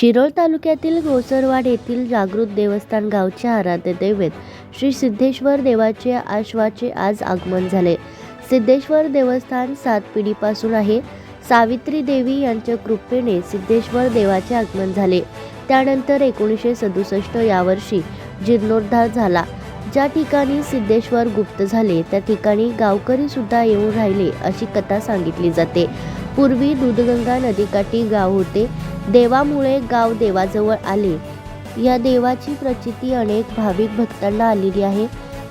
शिरोळ तालुक्यातील गोसरवाड येथील जागृत देवस्थान गावचे आराध्य दैवत श्री सिद्धेश्वर देवाचे आश्वाचे आज आगमन झाले. सिद्धेश्वर देवस्थान सात पिढीपासून आहे. सावित्री देवी यांच्या कृपेने सिद्धेश्वर देवाचे आगमन झाले. त्यानंतर एकोणीसशे सदुसष्ट यावर्षी जीर्णोद्धार झाला. ज्या ठिकाणी सिद्धेश्वर गुप्त झाले त्या ठिकाणी गावकरी सुद्धा येऊन राहिले अशी कथा सांगितली जाते. पूर्वी दूधगंगा नदीकाठी गाव होते. देवामुळे गाव देवाजवळ आले. या देवाची प्रचिती अनेक भाविक भक्तांना आलेली आहे.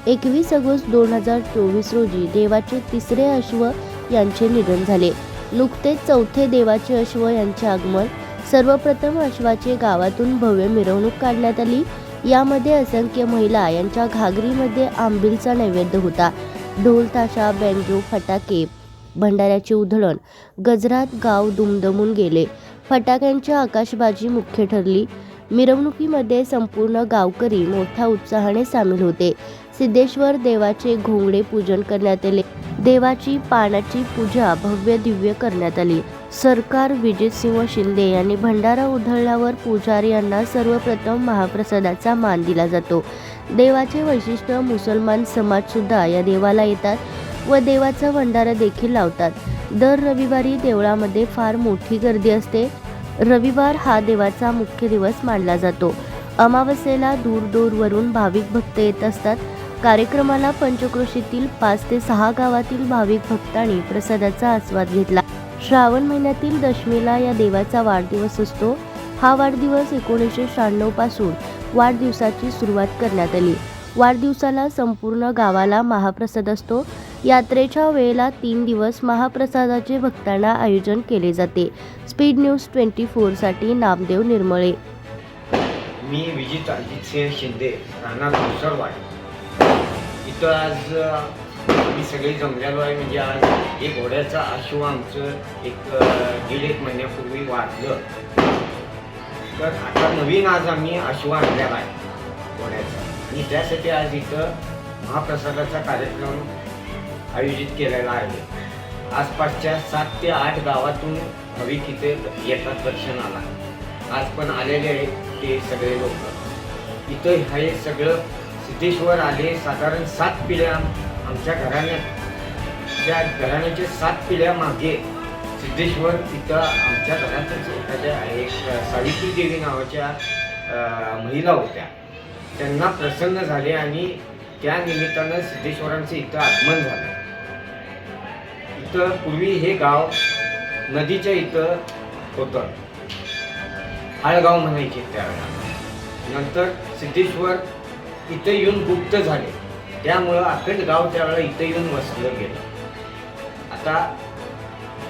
एकवीस ऑगस्ट दोन हजार चोवीस रोजी देवाचे तिसरे अश्व यांचे निधन झाले. नुकतेच चौथे देवाचे अश्व यांचे आगमन सर्वप्रथम अश्वाचे गावातून भव्य मिरवणूक काढण्यात आली. यामध्ये असंख्य महिला यांच्या घागरीमध्ये आंबीलचा नैवेद्य होता. ढोल ताशा बँजो फटाके भंडाऱ्याची उधळण गजरात गाव दुमदमून गेले. फटाक्यांची आकाशबाजी मुख्य ठरली. मिरवणुकीमध्ये संपूर्ण गावकरी मोठ्या उत्साहाने सामील होते. सिद्धेश्वर देवाचे घोंगडे पूजन करण्यात आले. देवाची पानाची पूजा भव्य दिव्य करण्यात आली. सरकार विजितसिंह शिंदे यांनी भंडारा उधळल्यावर पुजारी यांना सर्वप्रथम महाप्रसादाचा मान दिला जातो. देवाचे वैशिष्ट्य मुसलमान समाज सुद्धा या देवाला येतात व देवाचा भंडारा देखील लावतात. दर रविवारी देवळामध्ये फार मोठी गर्दी असते. रविवार हा देवाचा मुख्य दिवस मानला जातो. अमावस्येला दूर दूरवरून भाविक भक्त येत असतात. कार्यक्रमाला पंचक्रोशीतील पाच ते सहा गावातील भाविक भक्तांनी प्रसादाचा आस्वाद घेतला. श्रावण महिन्यातील दशमीला या देवाचा वाढदिवस असतो. हा वाढदिवस एकोणीसशे शहाण्णवपासून वाढदिवसाची सुरुवात करण्यात आली. वाढदिवसाला संपूर्ण गावाला महाप्रसाद असतो. यात्रेच्या वेळेला तीन दिवस महाप्रसादाचे भक्तांना आयोजन केले जाते. स्पीड न्यूज ट्वेंटी फोरसाठी नामदेव निर्मळे. मी विजित अजित सिंह शिंदे राहणार मुसळवाड. इथं आज मी सगळे जमलेलो आहे. म्हणजे आज हे घोड्याचा आशू आमचं एक दीड एक महिन्यापूर्वी वाढलं. तर आता नवीन आज आम्ही आशू आणलेला आहे घोड्याचा. आणि त्यासाठी आज इथं महाप्रसादाचा कार्यक्रम आयोजित केलेला आहे. आसपासच्या सात ते आठ गावातून भाविक इथे येतात दर्शनाला. आज पण आलेले आहेत ते सगळे लोक. इथं हे सगळं सिद्धेश्वर आले साधारण सात पिढ्या आमच्या घराण्यात त्या घराण्याच्या सात पिढ्या मागे सिद्धेश्वर इथं आमच्या घरातच एखाद्या एक सावित्री देवी नावाच्या महिला होत्या. त्यांना प्रसन्न झाले आणि त्या निमित्तानं सिद्धेश्वरांचं इथं आगमन झालं. तर पूर्वी हे गाव नदीच्या इथं होतं. हाळगाव म्हणायचे त्यावेळेला नंतर सिद्धेश्वर इथं येऊन गुप्त झाले. त्यामुळं अखंड गाव त्यावेळेला इथं येऊन वसलं गेलं. आता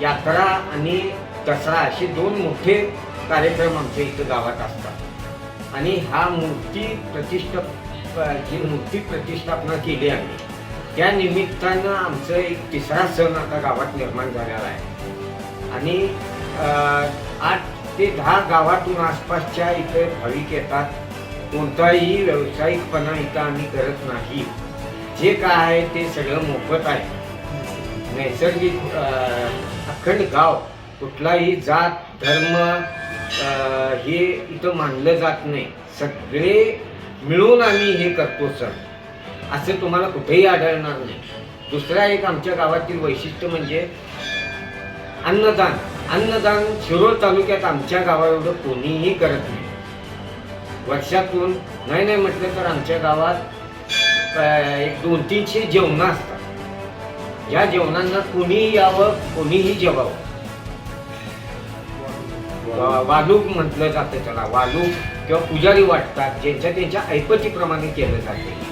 यात्रा आणि दसरा असे दोन मोठे कार्यक्रम आमच्या इथं गावात असतात. आणि हा मूर्ती प्रतिष्ठा जी मूर्ती प्रतिष्ठापना केली आम्ही त्या निमित्तानं आमचं एक तिसरा सण आता गावात निर्माण झालेला आहे. आणि आठ ते दहा गावातून आसपासच्या इथे भाविक येतात. कोणताही व्यावसायिकपणा इथं आम्ही करत नाही. जे काय आहे ते सगळं मोफत आहे. नैसर्गिक अखंड गाव कुठलाही जात धर्म हे इथं मानलं जात नाही. सगळे मिळून आम्ही हे करतो सण. असं तुम्हाला कुठेही आढळणार नाही. दुसरा एक आमच्या गावातील वैशिष्ट्य म्हणजे अन्नदान. अन्नदान शिरोळ तालुक्यात आमच्या गावा एवढं कोणीही करत नाही. वर्षातून नाही नाही म्हटलं तर आमच्या गावात एक दोन तीनशे जेवणं असतात. या जेवणांना कोणीही यावं कोणीही जेवावं. वालूक म्हटलं जातं त्याला. वालूक किंवा पुजारी वाटतात ज्यांच्या त्यांच्या ऐपतीप्रमाणे केलं जाते.